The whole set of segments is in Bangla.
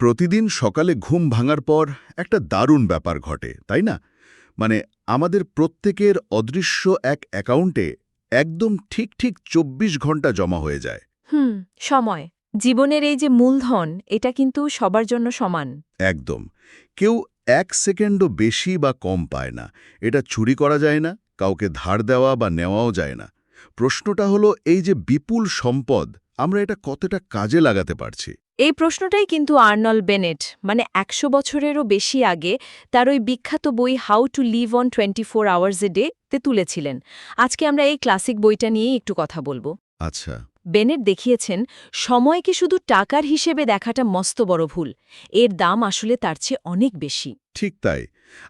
প্রতিদিন সকালে ঘুম ভাঙার পর একটা দারুণ ব্যাপার ঘটে তাই না? মানে আমাদের প্রত্যেকের অদৃশ্য এক অ্যাকাউন্টে একদম ঠিক ঠিক ২৪ ঘণ্টা জমা হয়ে যায়। হুম সময়। জীবনের এই যে মূলধন এটা কিন্তু সবার জন্য সমান। একদম। কেউ এক সেকেন্ডও বেশি বা কম পায় না। এটা চুরি করা যায় না কাউকে ধার দেওয়া বা নেওয়াও যায় না। প্রশ্নটা হলো এই যে বিপুল সম্পদ আমরা এটা কতটা কাজে লাগাতে পারছি? এই প্রশ্নটাই কিন্তু আর্নল বেনেট মানে একশো বছরেরও বেশি আগে তার ওই বিখ্যাত বই how to live on twenty four hours a day তে তুলেছিলেন। আজকে আমরা এই ক্লাসিক বইটা নিয়েই একটু কথা বলব। আচ্ছা। বেনেট দেখিয়েছেন সময়কে শুধু টাকার হিসেবে দেখাটা মস্ত বড় ভুল এর দাম আসলে তার চেয়ে অনেক বেশি। ঠিক তাই।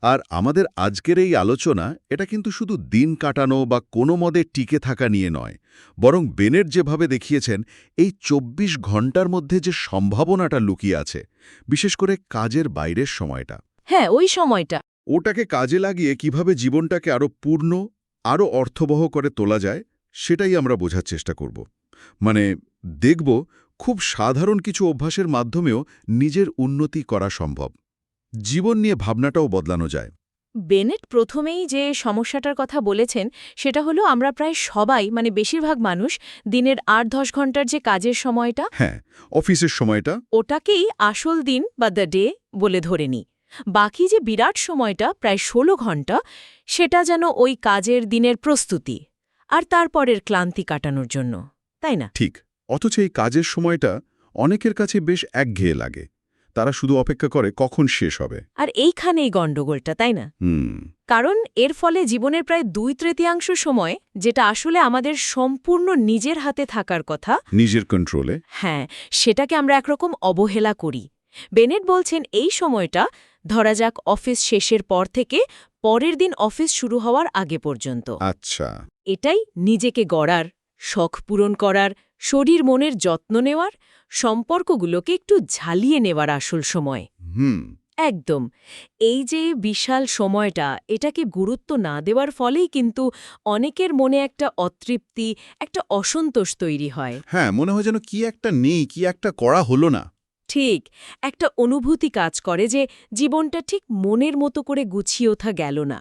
আর আমাদের আজকের এই আলোচনা এটা কিন্তু শুধু দিন কাটানো বা কোনো মদে টিকে থাকা নিয়ে নয়। বরং বেনের যেভাবে দেখিয়েছেন এই ২৪ ঘণ্টার মধ্যে যে সম্ভাবনাটা লুকিয়ে আছে বিশেষ করে কাজের বাইরের সময়টা। হ্যাঁ ওই সময়টা। ওটাকে কাজে লাগিয়ে কীভাবে জীবনটাকে আরও পূর্ণ আরও অর্থবহ করে তোলা যায় সেটাই আমরা বোঝার চেষ্টা করব। মানে দেখব খুব সাধারণ কিছু অভ্যাসের মাধ্যমেও নিজের উন্নতি করা সম্ভব। জীবন নিয়ে ভাবনাটাও বদলানো যায়। বেনেট প্রথমেই যে সমস্যাটার কথা বলেছেন সেটা হলো আমরা প্রায় সবাই মানে বেশিরভাগ মানুষ দিনের আট দশ ঘণ্টার যে কাজের সময়টা হ্যাঁ অফিসের সময়টা। ওটাকেই আসল দিন বা দ্য ডে বলে ধরে নিই। বাকি যে বিরাট সময়টা প্রায় ১৬ ঘণ্টা সেটা যেন ওই কাজের দিনের প্রস্তুতি আর তারপরের ক্লান্তি কাটানোর জন্য তাই না? ঠিক অথচ এই কাজের সময়টা অনেকের কাছে বেশ একঘেয়ে লাগে। তারা শুধু অপেক্ষা করে কখন শেষ হবে। আর এইখানেই গণ্ডগোলটা তাই না? কারণ এর ফলে জীবনের প্রায় দুই তৃতীয়াংশ সময় যেটা আসলে আমাদের সম্পূর্ণ নিজের হাতে থাকার কথা নিজের কন্ট্রোলে হ্যাঁ সেটাকে আমরা একরকম অবহেলা করি। বেনেট বলছেন এই সময়টা ধরা যাক অফিস শেষের পর থেকে পরের দিন অফিস শুরু হওয়ার আগে পর্যন্ত। আচ্ছা। এটাই নিজেকে গড়ার শখ পূরণ করার শরীর মনের যত্ন নেওয়ার সম্পর্কগুলোকে একটু ঝালিয়ে নেওয়ার আসল সময়। হুম। একদম। এই যে বিশাল সময়টা এটাকে গুরুত্ব না দেওয়ার ফলেই কিন্তু অনেকের মনে একটা অতৃপ্তি একটা অসন্তোষ তৈরি হয়। হ্যাঁ মনে হয় যেন কি একটা নেই কি একটা করা হলো না। ঠিক একটা অনুভূতি কাজ করে যে জীবনটা ঠিক মনের মতো করে গুছিয়ে ওঠা গেল না।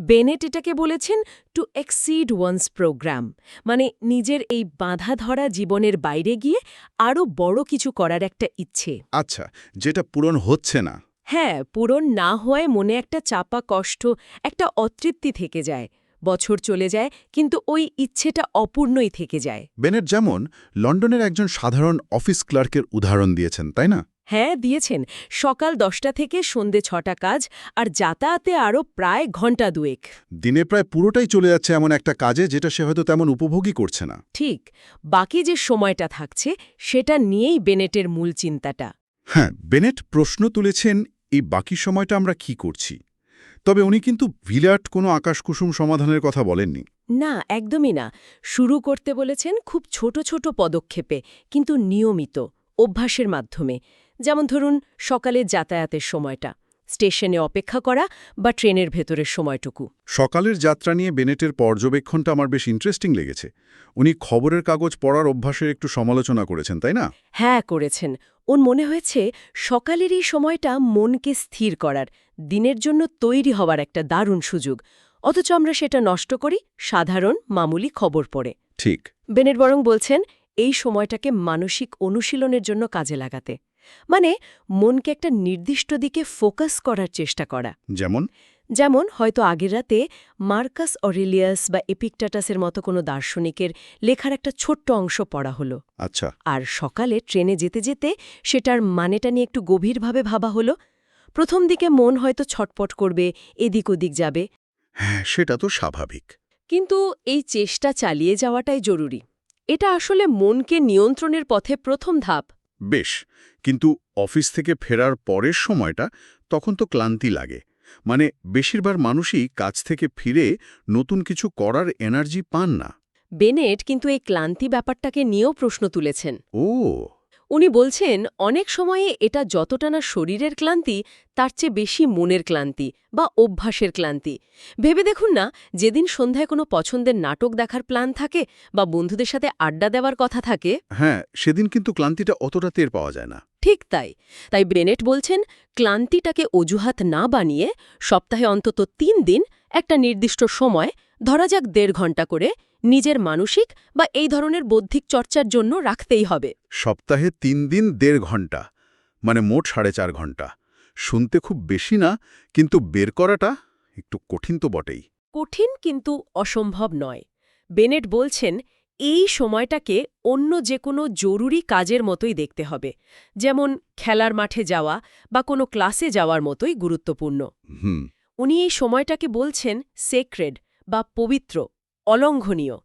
বেনেট এটাকে বলেছেন টু এক্সিড ওয়ান্স প্রোগ্রাম মানে নিজের এই বাঁধা ধরা জীবনের বাইরে গিয়ে আরও বড় কিছু করার একটা ইচ্ছে। আচ্ছা যেটা পূরণ হচ্ছে না। হ্যাঁ পূরণ না হওয়ায় মনে একটা চাপা কষ্ট একটা অতৃপ্তি থেকে যায়। বছর চলে যায় কিন্তু ওই ইচ্ছেটা অপূর্ণই থেকে যায়। বেনেট যেমন লন্ডনের একজন সাধারণ অফিস ক্লার্কের উদাহরণ দিয়েছেন তাই না? হ্যাঁ দিয়েছেন। সকাল দশটা থেকে সন্ধে ছটা কাজ আর যাতায়াতে আরও প্রায় ঘণ্টা দুয়েক। দিনে প্রায় পুরোটাই চলে যাচ্ছে এমন একটা কাজে যেটা সে হয়তো তেমন উপভোগই করছে না। ঠিক। বাকি যে সময়টা থাকছে সেটা নিয়েই বেনেটের মূল চিন্তাটা। হ্যাঁ বেনেট প্রশ্ন তুলেছেন এই বাকি সময়টা আমরা কি করছি? তবে উনি কিন্তু বিরাট কোনো আকাশকুসুম সমাধানের কথা বলেননি। না একদমই না। শুরু করতে বলেছেন খুব ছোট ছোট পদক্ষেপে কিন্তু নিয়মিত অভ্যাসের মাধ্যমে। যেমন ধরুন সকালে যাতায়াতের সময়টা স্টেশনে অপেক্ষা করা বা ট্রেনের ভেতরের সময়টুকু। সকালের যাত্রা নিয়ে বেনেটের পর্যবেক্ষণটা আমার বেশ ইন্টারেস্টিং লেগেছে। উনি খবরের কাগজ পড়ার অভ্যাসের একটু সমালোচনা করেছেন তাই না? হ্যাঁ করেছেন। ওর মনে হয়েছে সকালের এই সময়টা মনকে স্থির করার দিনের জন্য তৈরি হওয়ার একটা দারুণ সুযোগ। অথচ আমরা সেটা নষ্ট করি সাধারণ মামুলি খবর পড়ে। ঠিক। বেনেট বরং বলছেন এই সময়টাকে মানসিক অনুশীলনের জন্য কাজে লাগাতে। মানে মনকে একটা নির্দিষ্ট দিকে ফোকাস করার চেষ্টা করা। যেমন? যেমন হয়তো আগের রাতে মার্কাস অরিলিয়াস বা এপিকটাটাসের মতো কোনো দার্শনিকের লেখার একটা ছোট্ট অংশ পড়া হলো। আচ্ছা। আর সকালে ট্রেনে যেতে যেতে সেটার মানেটা নিয়ে একটু গভীরভাবে ভাবা হলো। প্রথম দিকে মন হয়তো ছটপট করবে এদিক ওদিক যাবে। হ্যাঁ সেটা তো স্বাভাবিক। কিন্তু এই চেষ্টা চালিয়ে যাওয়াটাই জরুরি। এটা আসলে মনকে নিয়ন্ত্রণের পথে প্রথম ধাপ। বেশ কিন্তু অফিস থেকে ফেরার পরের সময়টা তখন তো ক্লান্তি লাগে। মানে বেশিরভাগ মানুষই কাজ থেকে ফিরে নতুন কিছু করার এনার্জি পান না। বেনেট কিন্তু এই ক্লান্তি ব্যাপারটাকে নিয়েও প্রশ্ন তুলেছেন। ও উনি বলছেন অনেক সময়ে এটা যতটা না শরীরের ক্লান্তি তার চেয়ে বেশি মনের ক্লান্তি বা অভ্যাসের ক্লান্তি। ভেবে দেখুন না যেদিন সন্ধ্যায় কোনো পছন্দের নাটক দেখার প্ল্যান থাকে বা বন্ধুদের সাথে আড্ডা দেওয়ার কথা থাকে। হ্যাঁ সেদিন কিন্তু ক্লান্তিটা অতটা টের পাওয়া যায় না। ঠিক তাই। তাই বেনেট বলছেন ক্লান্তিটাকে অজুহাত না বানিয়ে সপ্তাহে অন্তত তিন দিন একটা নির্দিষ্ট সময় ধরা যাক দেড় ঘণ্টা করে নিজের মানসিক বা এই ধরনের বৌদ্ধিক চর্চার জন্য রাখতেই হবে। সপ্তাহে তিন দিন দেড় ঘণ্টা মানে মোট সাড়ে চার ঘণ্টা। শুনতে খুব বেশি না কিন্তু বের করাটা একটু কঠিন তো বটেই। কঠিন কিন্তু অসম্ভব নয়। বেনেট বলছেন এই সময়টাকে অন্য যে কোনো জরুরি কাজের মতোই দেখতে হবে। যেমন খেলার মাঠে যাওয়া বা কোনো ক্লাসে যাওয়ার মতোই গুরুত্বপূর্ণ। হুম। উনি এই সময়টাকে বলছেন সেক্রেড বা পবিত্র অলঙ্ঘনীয়।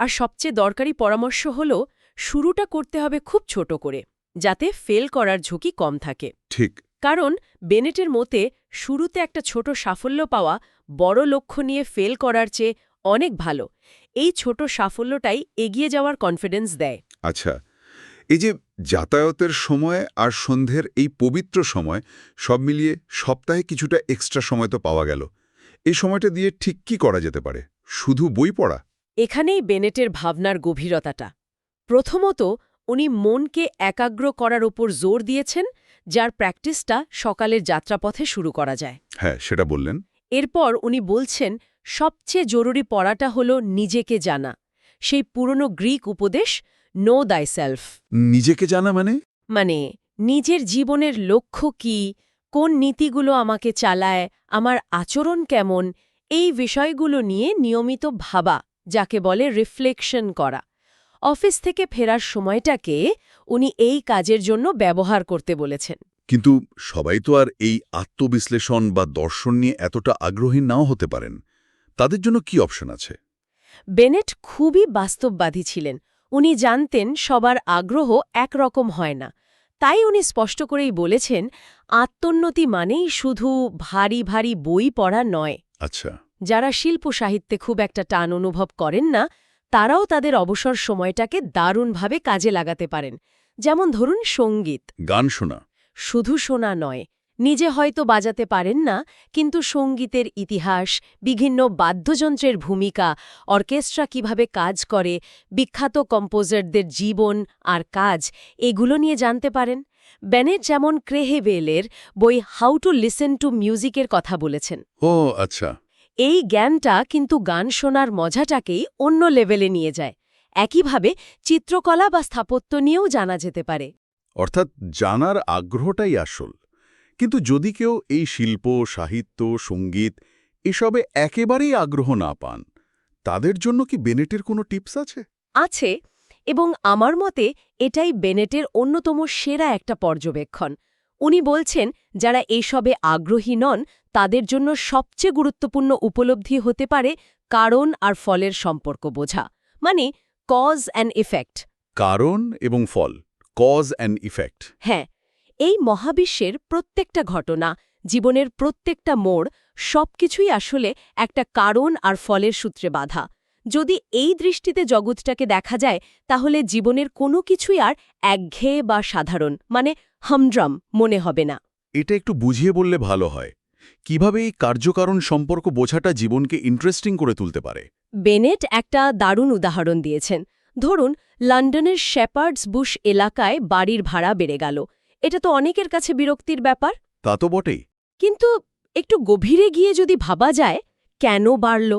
আর সবচেয়ে দরকারি পরামর্শ হল শুরুটা করতে হবে খুব ছোট করে যাতে ফেল করার ঝুঁকি কম থাকে। ঠিক। কারণ বেনেটের মতে শুরুতে একটা ছোট সাফল্য পাওয়া বড় লক্ষ্য নিয়ে ফেল করার চেয়ে অনেক ভালো। এই ছোট সাফল্যটাই এগিয়ে যাওয়ার কনফিডেন্স দেয়। আচ্ছা এই যে যাতায়াতের সময় আর সন্ধ্যের এই পবিত্র সময় সব মিলিয়ে সপ্তাহে কিছুটা এক্সট্রা সময় তো পাওয়া গেল। এই সময়টা দিয়ে ঠিক কি করা যেতে পারে? শুধু বই পড়া? এখানেই বেনেটের ভাবনার গভীরতাটা। প্রথমত উনি মনকে একাগ্র করার ওপর জোর দিয়েছেন যার প্র্যাকটিসটা সকালের যাত্রাপথে শুরু করা যায়। হ্যাঁ সেটা বললেন। এরপর উনি বলছেন সবচেয়ে জরুরি পড়াটা হল নিজেকে জানা। সেই পুরনো গ্রিক উপদেশ নো দাই সেলফ নিজেকে জানা মানে? মানে নিজের জীবনের লক্ষ্য কি কোন নীতিগুলো আমাকে চালায় আমার আচরণ কেমন এই বিষয়গুলো নিয়ে নিয়মিত ভাবা যাকে বলে রিফ্লেকশন করা। অফিস থেকে ফেরার সময়টাকে উনি এই কাজের জন্য ব্যবহার করতে বলেছেন। কিন্তু সবাই তো আর এই আত্মবিশ্লেষণ বা দর্শন নিয়ে এতটা আগ্রহী নাও হতে পারেন। তাদের জন্য কি অপশন আছে? বেনেট খুবই বাস্তববাদী ছিলেন। উনি জানতেন সবার আগ্রহ একরকম হয় না। তাই উনি স্পষ্ট করেই বলেছেন আত্মোন্নতি মানেই শুধু ভারী ভারী বই পড়া নয়। আচ্ছা। যারা শিল্প সাহিত্যে খুব একটা টান অনুভব করেন না তারাও তাদের অবসর সময়টাকে দারুণভাবে কাজে লাগাতে পারেন। যেমন ধরুন সংগীত। গান শোনা। শুধু শোনা নয় নিজে হয়তো বাজাতে পারেন না কিন্তু সঙ্গীতের ইতিহাস বিভিন্ন বাদ্যযন্ত্রের ভূমিকা অর্কেস্ট্রা কীভাবে কাজ করে বিখ্যাত কম্পোজারদের জীবন আর কাজ এগুলো নিয়ে জানতে পারেন। বেনেট যেমন ক্রেহে ক্রেহেভেলের বই হাউ টু লিসেন টু মিউজিকের কথা বলেছেন। ও আচ্ছা। এই জ্ঞানটা কিন্তু গান শোনার মজাটাকেই অন্য লেভেলে নিয়ে যায়। একইভাবে চিত্রকলা বা স্থাপত্য নিয়েও জানা যেতে পারে। অর্থাৎ জানার আগ্রহটাই আসল। কিন্তু যদি কেউ এই শিল্প সাহিত্য সংগীত এসবে একেবারেই আগ্রহ না পান তাদের জন্য কি বেনেটের কোনো টিপস আছে? আছে এবং আমার মতে এটাই বেনেটের অন্যতম সেরা একটা পর্যবেক্ষণ। উনি বলছেন যারা এসবে আগ্রহী নন তাদের জন্য সবচেয়ে গুরুত্বপূর্ণ উপলব্ধি হতে পারে কারণ আর ফলের সম্পর্ক বোঝা মানে কজ অ্যান্ড ইফেক্ট কারণ এবং ফল কজ অ্যান্ড ইফেক্ট হ্যাঁ এই মহাবিশ্বের প্রত্যেকটা ঘটনা জীবনের প্রত্যেকটা মোড় সবকিছুই আসলে একটা কারণ আর ফলের সূত্রে বাধা। যদি এই দৃষ্টিতে জগৎটাকে দেখা যায় তাহলে জীবনের কোনো কিছুই আর একঘেয়ে বা সাধারণ মানে হামড্রাম মনে হবে না। এটা একটু বুঝিয়ে বললে ভালো হয়। কীভাবে এই কার্যকারণ সম্পর্ক বোঝাটা জীবনকে ইন্টারেস্টিং করে তুলতে পারে? বেনেট একটা দারুণ উদাহরণ দিয়েছেন। ধরুন লন্ডনের শেপার্ডস বুশ এলাকায় বাড়ির ভাড়া বেড়ে গেল। এটা তো অনেকের কাছে বিরক্তির ব্যাপার। তা তো বটেই। কিন্তু একটু গভীরে গিয়ে যদি ভাবা যায় কেন বাড়ল?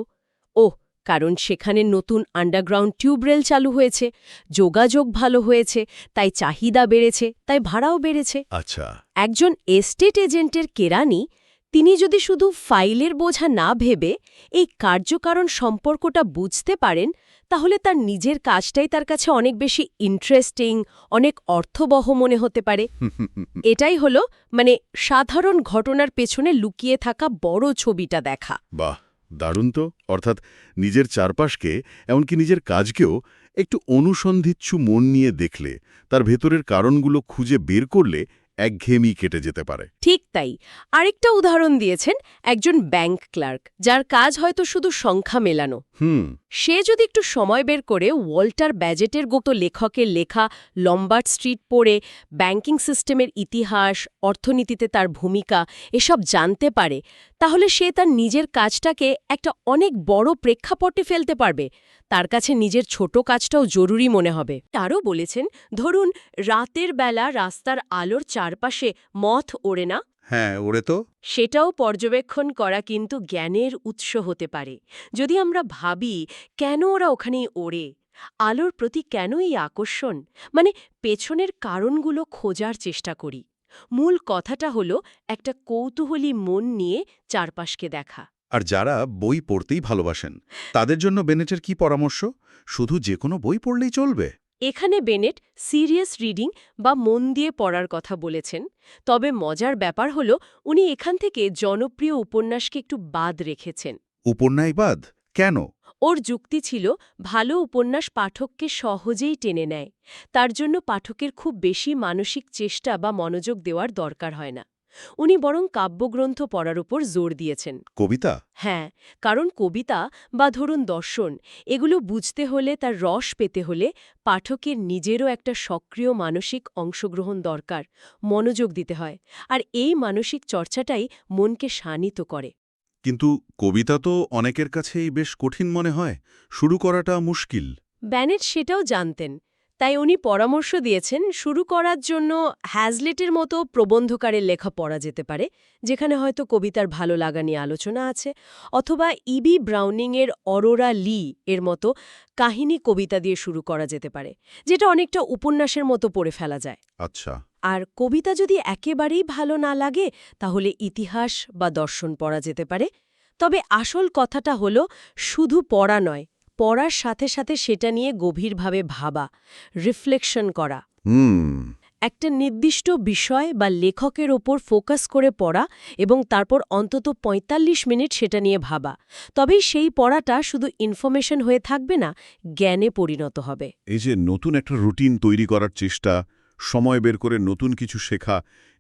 ও কারণ সেখানে নতুন আন্ডারগ্রাউন্ড টিউবরেল চালু হয়েছে যোগাযোগ ভালো হয়েছে তাই চাহিদা বেড়েছে তাই ভাড়াও বেড়েছে। আচ্ছা। একজন এস্টেট এজেন্টের কেরানি তিনি যদি শুধু ফাইলের বোঝা না ভেবে এই কার্যকারণ সম্পর্কটা বুঝতে পারেন তাহলে তার নিজের কাজটাই তার কাছে অনেক বেশি ইন্টারেস্টিং অনেক অর্থবহ মনে হতে পারে। এটাই হলো মানে সাধারণ ঘটনার পেছনে লুকিয়ে থাকা বড় ছবিটা দেখা। বাহ দারুণ তো। অর্থাৎ নিজের চারপাশকে এমনকি নিজের কাজকেও একটু অনুসন্ধিচ্ছু মন নিয়ে দেখলে তার ভেতরের কারণগুলো খুঁজে বের করলে একঘেয়েমি কেটে যেতে পারে। ঠিক তাই। আরেকটা উদাহরণ দিয়েছেন একজন ব্যাংক ক্লার্ক যার কাজ হয়তো শুধু সংখ্যা মেলানো। হুম। সে যদি একটু সময় বের করে ওয়াল্টার ব্যাজেটের গত লেখকের লেখা লম্বার্ড স্ট্রিট পড়ে ব্যাংকিং সিস্টেমের ইতিহাস অর্থনীতিতে তার ভূমিকা এসব জানতে পারে তাহলে সে তার নিজের কাজটাকে একটা অনেক বড় প্রেক্ষাপটে ফেলতে পারবে। তার কাছে নিজের ছোট কাজটাও জরুরি মনে হবে। তারও বলেছেন ধরুন রাতের বেলা রাস্তার আলোর চারপাশে মথ ওড়ে না? হ্যাঁ ওরে তো। সেটাও পর্যবেক্ষণ করা কিন্তু জ্ঞানের উৎস হতে পারে। যদি আমরা ভাবি কেন ওরা ওখানেই ওড়ে? আলোর প্রতি কেন এই আকর্ষণ? মানে পেছনের কারণগুলো খোঁজার চেষ্টা করি। মূল কথাটা হলো একটা কৌতূহলী মন নিয়ে চারপাশকে দেখা। আর যারা বই পড়তেই ভালোবাসেন তাদের জন্য বেনেটের কি পরামর্শ? শুধু যে কোনো বই পড়লেই চলবে। এখানে বেনেট সিরিয়াস রিডিং বা মন দিয়ে পড়ার কথা বলেছেন তবে মজার ব্যাপার হল উনি এখান থেকে জনপ্রিয় উপন্যাসকে একটু বাদ রেখেছেন। উপন্যায়বাদ কেন? ওর যুক্তি ছিল ভালো উপন্যাস পাঠককে সহজেই টেনে নেয়। তার জন্য পাঠকের খুব বেশি মানসিক চেষ্টা বা মনোযোগ দেওয়ার দরকার হয় না। উনি বরং কাব্যগ্রন্থ পড়ার উপর জোর দিয়েছেন। কবিতা? হ্যাঁ কারণ কবিতা বা ধরুন দর্শন এগুলো বুঝতে হলে তার রস পেতে হলে পাঠকের নিজেরও একটা সক্রিয় মানসিক অংশগ্রহণ দরকার মনোযোগ দিতে হয়। আর এই মানসিক চর্চাটাই মনকে শানিত করে। কিন্তু কবিতা তো অনেকের কাছেই বেশ কঠিন মনে হয়, শুরু করাটা মুশকিল। ব্যানেট সেটাও জানতেন। তাই উনি পরামর্শ দিয়েছেন শুরু করার জন্য হ্যাজলেটের মতো প্রবন্ধকারের লেখা পড়া যেতে পারে যেখানে হয়তো কবিতার ভালো লাগা নিয়ে আলোচনা আছে অথবা ইবি ব্রাউনিংয়ের অরোরা লি এর মতো কাহিনী কবিতা দিয়ে শুরু করা যেতে পারে যেটা অনেকটা উপন্যাসের মতো পড়ে ফেলা যায়। আচ্ছা। আর কবিতা যদি একেবারেই ভালো না লাগে তাহলে ইতিহাস বা দর্শন পড়া যেতে পারে তবে আসল কথাটা হলো শুধু পড়া নয় পড়ার সাথে সাথে সেটা নিয়ে গভীরভাবে ভাবা রিফ্লেকশন করা। হুম। একটা নির্দিষ্ট বিষয় বা লেখকের ওপর ফোকাস করে পড়া এবং তারপর অন্তত ৪৫ মিনিট সেটা নিয়ে ভাবা। তবেই সেই পড়াটা শুধু ইনফরমেশন হয়ে থাকবে না জ্ঞানে পরিণত হবে। এই যে নতুন একটা রুটিন তৈরি করার চেষ্টা সময় বের করে নতুন কিছু শেখা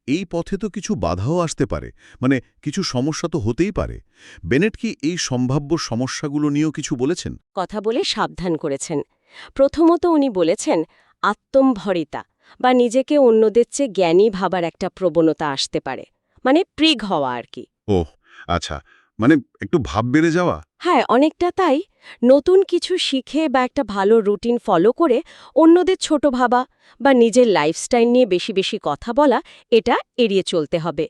এই পথে তো কিছু বাধাও আসতে পারে মানে কিছু সমস্যা তো হতেই পারে। বেনেট কি এই সম্ভাব্য সমস্যাগুলো নিয়েও কিছু বলেছেন? কথা বলে সাবধান করেছেন। প্রথমত উনি বলেছেন আত্মম্ভরিতা বা নিজেকে অন্যদের চেয়ে জ্ঞানী ভাবার একটা প্রবণতা আসতে পারে মানে প্রিগ হওয়া আর কি। ও আচ্ছা। মানে একটু ভাব বেড়ে যাওয়া? হ্যাঁ অনেকটা তাই। নতুন কিছু শিখে বা একটা ভালো রুটিন ফলো করে অন্যদের ছোট ভাবা বা নিজের লাইফস্টাইল নিয়ে বেশি বেশি কথা বলা এটা এড়িয়ে চলতে হবে।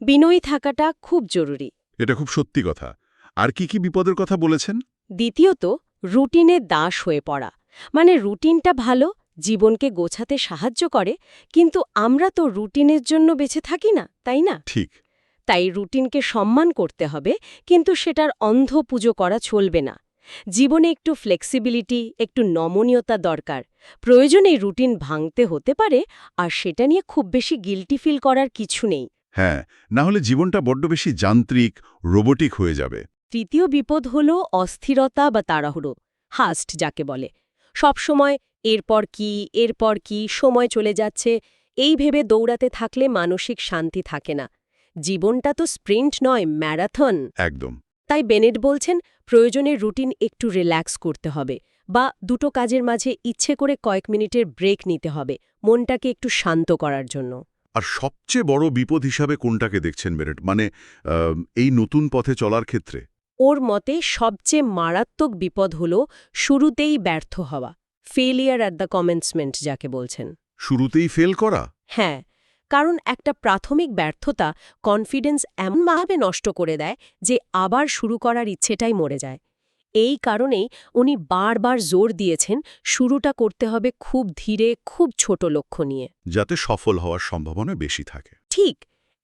বিনয়ী থাকাটা খুব জরুরি। এটা খুব সত্যি কথা। আর কি কি বিপদের কথা বলেছেন? দ্বিতীয়ত রুটিনে দাস হয়ে পড়া। মানে রুটিনটা ভালো জীবনকে গোছাতে সাহায্য করে কিন্তু আমরা তো রুটিনের জন্য বেঁচে থাকি না তাই না? ঠিক। তাই রুটিনকে সম্মান করতে হবে কিন্তু সেটার অন্ধ পুজো করা চলবে না। জীবনে একটু ফ্লেক্সিবিলিটি একটু নমনীয়তা দরকার। প্রয়োজনে রুটিন ভাঙতে হতে পারে আর সেটা নিয়ে খুব বেশি গিল্টি ফিল করার কিছু নেই। হ্যাঁ না হলে জীবনটা বড্ড বেশি যান্ত্রিক রোবোটিক হয়ে যাবে। তৃতীয় বিপদ হল অস্থিরতা বা তাড়াহুড়ো হাস্ট যাকে বলে। সবসময় এরপর কি এরপর কি সময় চলে যাচ্ছে এই ভেবে দৌড়াতে থাকলে মানসিক শান্তি থাকে না। জীবনটা তো স্প্রিন্ট নয় ম্যারাথন। একদম। তাই বেনেট বলছেন প্রয়োজনে রুটিন একটু রিল্যাক্স করতে হবে বা দুটো কাজের মাঝে ইচ্ছে করে কয়েক মিনিটের ব্রেক নিতে হবে মনটাকে একটু শান্ত করার জন্য। আর সবচেয়ে বড় বিপদ হিসাবে কোনটাকে দেখছেন বেনেট? মানে এই নতুন পথে চলার ক্ষেত্রে? ওর মতে সবচেয়ে মারাত্মক বিপদ হল শুরুতেই ব্যর্থ হওয়া ফেলিয়ার অ্যাট দ্য কমেন্সমেন্ট যাকে বলছেন। শুরুতেই ফেল করা? হ্যাঁ কারণ একটা প্রাথমিক ব্যর্থতা কনফিডেন্স এমনভাবে নষ্ট করে দেয় যে আবার শুরু করার ইচ্ছেটাই মরে যায়। এই কারণেই উনি বারবার জোর দিয়েছেন শুরুটা করতে হবে খুব ধীরে খুব ছোট লক্ষ্য নিয়ে। যাতে সফল হওয়ার সম্ভাবনা বেশি থাকে। ঠিক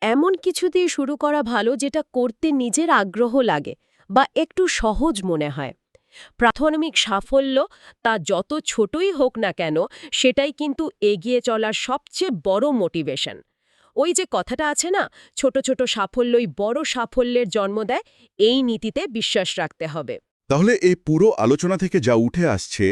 এমন কিছু দিয়ে শুরু করা ভালো যেটা করতে নিজের আগ্রহ লাগে বা একটু সহজ মনে হয়। প্রাথমিক সাফল্য তা যত ছোটই হোক না কেন সেটাই কিন্তু এগিয়ে চলার সবচেয়ে বড় মোটিভেশন। ওই যে কথাটা আছে না ছোট ছোট সাফল্যই বড় সাফল্যের জন্ম দেয় এই নীতিতে বিশ্বাস রাখতে হবে। তাহলে এই পুরো আলোচনা থেকে যা উঠে আসছে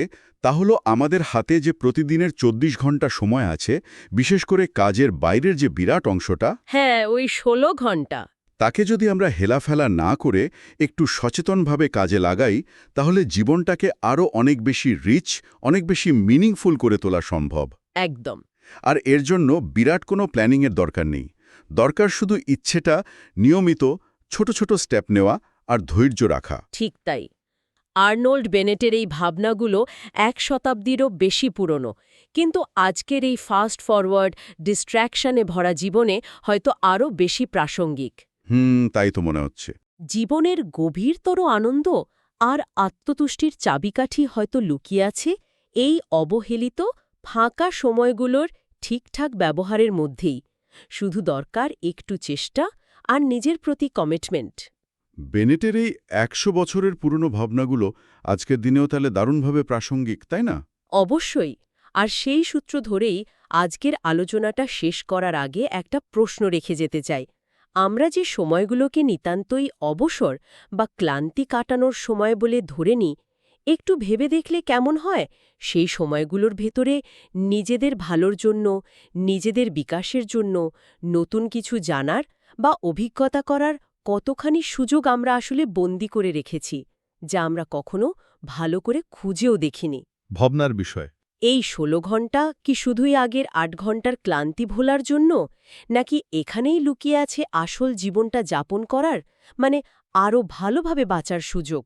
তা হলো আমাদের হাতে যে প্রতিদিনের চব্বিশ ঘণ্টা সময় আছে বিশেষ করে কাজের বাইরের যে বিরাট অংশটা। হ্যাঁ ওই ষোলো ঘণ্টা। তাকে যদি আমরা হেলাফেলা না করে একটু সচেতনভাবে কাজে লাগাই তাহলে জীবনটাকে আরও অনেক বেশি রিচ অনেক বেশি মিনিংফুল করে তোলা সম্ভব। একদম। আর এর জন্য বিরাট কোনো প্ল্যানিংয়ের দরকার নেই। দরকার শুধু ইচ্ছেটা নিয়মিত ছোট ছোট স্টেপ নেওয়া আর ধৈর্য রাখা। ঠিক তাই। আর্নোল্ড বেনেটের এই ভাবনাগুলো এক শতাব্দীরও বেশি পুরনো। কিন্তু আজকের এই ফাস্ট ফরওয়ার্ড ডিস্ট্র্যাকশনে ভরা জীবনে হয়তো আরও বেশি প্রাসঙ্গিক। হুম তাই তো মনে হচ্ছে। জীবনের গভীরতর আনন্দ আর আত্মতুষ্টির চাবিকাঠি হয়তো লুকিয়ে আছে এই অবহেলিত ফাঁকা সময়গুলোর ঠিকঠাক ব্যবহারের মধ্যেই। শুধু দরকার একটু চেষ্টা আর নিজের প্রতি কমিটমেন্ট বেনেটের এই একশো বছরের পুরনো ভাবনাগুলো আজকের দিনেও তাহলে দারুণভাবে প্রাসঙ্গিক তাই না? অবশ্যই। আর সেই সূত্র ধরেই আজকের আলোচনাটা শেষ করার আগে একটা প্রশ্ন রেখে যেতে চাই। আমরা যে সময়গুলোকে নিতান্তই অবসর বা ক্লান্তি কাটানোর সময় বলে ধরে নিই, একটু ভেবে দেখলে কেমন হয়? সেই সময়গুলোর ভেতরে নিজেদের ভালোর জন্য, নিজেদের বিকাশের জন্য, নতুন কিছু জানার বা অভিজ্ঞতা করার কতখানি সুযোগ আমরা আসলে বন্দি করে রেখেছি, যা আমরা কখনো ভালো করে খুঁজেও দেখিনি। ভাবনার বিষয়। এই ১৬ ঘণ্টা কি শুধুই আগের আট ঘণ্টার ক্লান্তি ভোলার জন্য, নাকি এখানেই লুকিয়ে আছে আসল জীবনটা যাপন করার মানে আরও ভালোভাবে বাঁচার সুযোগ?